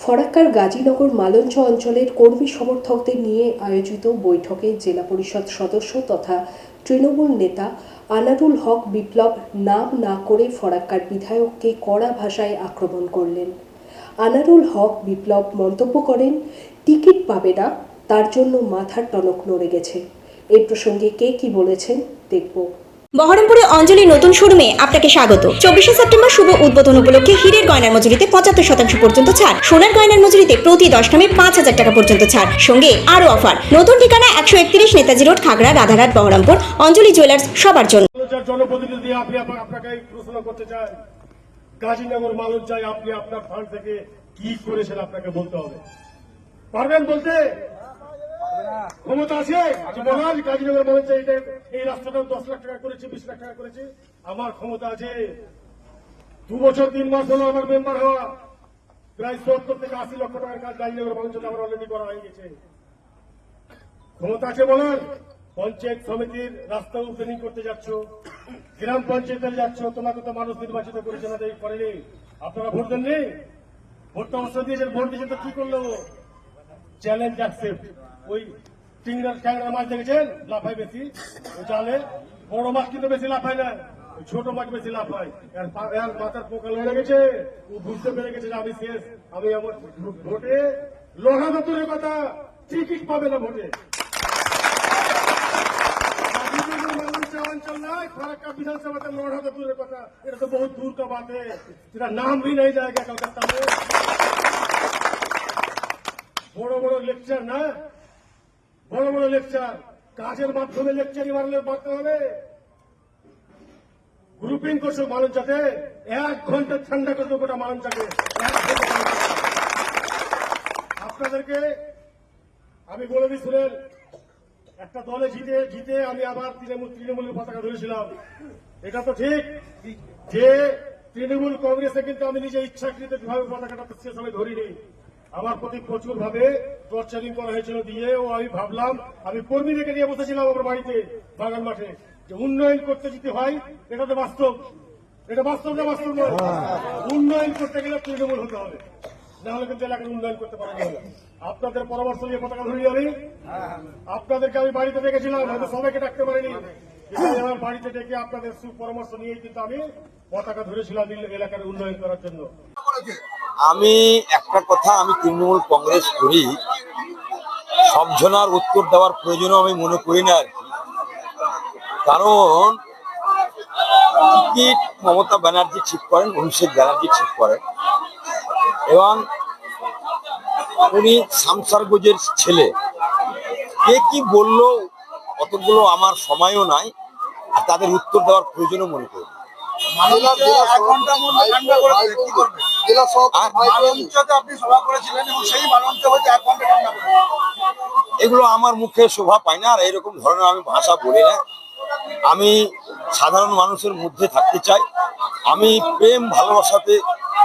ফরাক্কার গাজীনগর মালঞ্চ অঞ্চলের কর্মী সমর্থকদের নিয়ে আয়োজিত বৈঠকে জেলা পরিষদ সদস্য তথা তৃণমূল নেতা আনারুল হক বিপ্লব নাম না করে ফরাক্কার বিধায়ককে কড়া ভাষায় আক্রমণ করলেন। আনারুল হক বিপ্লব মন্তব্য করেন, টিকিট পাবে না, তার জন্য মাথার টনক নড়ে গেছে। এই প্রসঙ্গে কে কি বলেছেন, দেখব। বহরমপুরে অঞ্জলি নতুন শোরুমে আপনাকে স্বাগত। চব্বিশে সেপ্টেম্বর শুভ উদ্বোধন উপলক্ষে হীরের গয়নার মজুরিতে পঁচাত্তর শতাংশ পর্যন্ত ছাড়, সোনার গয়নার মজুরিতে প্রতি দশ গ্রামে পাঁচ হাজার টাকা পর্যন্ত ছাড়, সঙ্গে আরও অফার। নতুন ঠিকানা একশো একত্রিশ নেতাজি রোড, খাগড়া, রাধারহাট, বহরমপুর। অঞ্জলি জুয়েলার্স, সবার জন্য। করতে চাই। আপনি আপনার ফান্ড থেকে কি করেছেন আপনাকে বলতে হবে। পারবেন বলতে? ক্ষমতা আছে? আচ্ছা বলার গাজীনগর মালঞ্চায় এটা এই রাস্তাটা দশ লাখ টাকা করেছে, বিশ লাখ টাকা করেছে। আমার ক্ষমতা আছে। দু বছর, তিন মাস হলো আমার মেম্বার হওয়া। প্রায় সত্তর থেকে আশি লক্ষ টাকার কাজ গাজীনগর মালঞ্চাতে আমার অলরেডি করা হয়ে গেছে। ক্ষমতা আছে বলার। পঞ্চায়েত সমিতির রাস্তা ওপেনিং করতে যাচ্ছ। গ্রাম পঞ্চায়েতে যাচ্ছ। তোমাকে তো মানুষ নির্বাচিত করেছে না করেনি। আপনারা ভোট দেননি? ভোটটা অবশ্য দিয়েছেন। ভোট দিয়েছেন তো কি করল চ্যালেঞ্জ আসছে ওই টিংরা ট্যাংরা মাছ দেখেছেন? লাফায় বেশি। জালে। বড় মাছ কিন্তু বেশি লাফায় না। ছোট মাছ বেশি লাভ মাথার পোকা লেগে গেছে। ও বুঝতে পেরে গেছে আমি শেষ। আমি আমার ভোটে লোহা দত্তরের কথা টিকিট পাবে না ভোটে। অঞ্চল নয় ফারাক্কা বিধানসভাতে লড়া দূরের কথা এটা তো বহু দূর কথা বাত নাম भी নাই যায় কলকাতা লেকচার না? বড় বড় লেকচার কাজের মাধ্যমে লেকচারই মারলে মারতে হবে। গ্রুপিং করছ মালঞ্চাতে। এক ঘণ্টা ঠান্ডা করে দেবো গোটা ঘণ্টা ঠান্ডা। আপনাদেরকে আমি বলে শুনেন, একটা দলে জিতে জিতে আমি আবার তৃণমূল তৃণমূলের পতাকা ধরেছিলাম। এটা তো ঠিক। যে তৃণমূল কংগ্রেসে কিন্তু আমি নিজে ইচ্ছাকৃত ভাবে পতাকাটা সে সময় ধরিনি। আমার প্রতি প্রচুর ভাবে টর্চারিং করা হয়েছিল দিয়ে, ও আমি ভাবলাম, আমি কর্মীদেরকে নিয়ে বসেছিলাম আমার বাড়িতে বাগান মাঠে। যে উন্নয়ন করতে যদি হয়, এটা তো বাস্তব। এটা বাস্তব না বাস্তব নয়? উন্নয়ন করতে গেলে তৃণমূল হতে হবে। নাহলে কিন্তু এলাকার উন্নয়ন করতে পারা আপনাদের পরামর্শ নিয়ে পতাকা ধরি আমি। আপনাদেরকে আমি বাড়িতে ডেকেছিলাম, হয়তো সবাইকে ডাকতে পারিনি। আমার বাড়িতে ডেকে আপনাদের সুপরামর্শ নিয়েই কিন্তু আমি পতাকা ধরেছিলাম এলাকার উন্নয়ন করার জন্য। আমি একটা কথা আমি তৃণমূল কংগ্রেস করি। সব জনার উত্তর দেওয়ার প্রয়োজনও আমি মনে করি না আর কি। কারণ টিকিট মমতা ব্যানার্জি ঠিক করেন অভিষেক ব্যানার্জি ঠিক করেন। এবং উনি শামসারগঞ্জের ছেলে। কে কি বলল অতগুলো আমার সময়ও নাই আর তাদের উত্তর দেওয়ার প্রয়োজনও মনে করি আপনি সভা করেছিলেন এবং সেই মালঞ্চ এক ঘণ্টা। এগুলো আমার মুখে শোভা পায় না আর এরকম ধরনের আমি ভাষা বলি না। আমি সাধারণ মানুষের মধ্যে থাকতে চাই। আমি প্রেম ভালোবাসাতে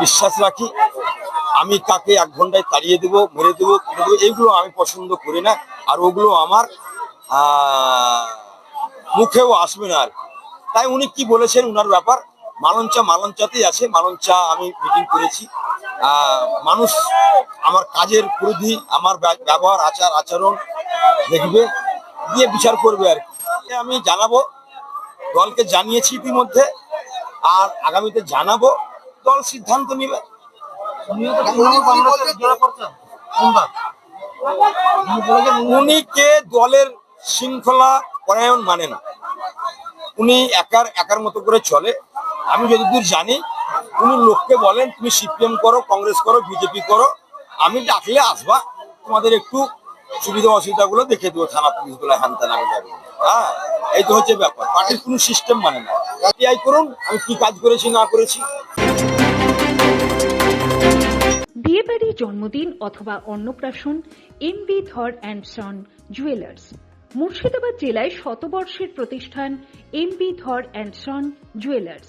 বিশ্বাস রাখি। আমি কাকে এক ঘন্টায় তাড়িয়ে দেবো মেরে দেবো এইগুলো আমি পছন্দ করি না। আর ওগুলো আমার মুখেও আসবে না আর তাই উনি কি বলেছেন উনার ব্যাপার? মালঞ্চা, মালঞ্চাতেই আছে। মালঞ্চা আমি মিটিং করেছি। মানুষ আমার কাজের পরিধি, আমার ব্য- ব্যবহার, আচার, আচরণ দেখবে দিয়ে বিচার করবে আর কি। আমি জানাব, দলকে জানিয়েছি ইতিমধ্যে, আর আগামীতে জানাব, দল সিদ্ধান্ত নিবে। উনি কে দলের শৃঙ্খলা পরায়ণ মানে না। উনি একার একার মতো করে চলে। আমি যতদূর জানি উনি লোককে বলেন, তুমি সিপিএম করো, কংগ্রেস করো, বিজেপি করো, আমি ডাকলে আসবা, তোমাদের একটু সুবিধা অসুবিধা গুলো দেখে দেবো, থানা পুলিশগুলো হ্যান ত্যান আমি যাব হ্যাঁ এই তো হচ্ছে ব্যাপার। পার্টির কোনো সিস্টেম মানে না। করুন, আমি কি কাজ করেছি, না করেছি। বিয়েবাড়ি, জন্মদিন অথবা অন্নপ্রাশন MB Dhar and son jewellers. Murshidabad জেলায় শতবর্ষের প্রতিষ্ঠান MB Dhar and son jewellers.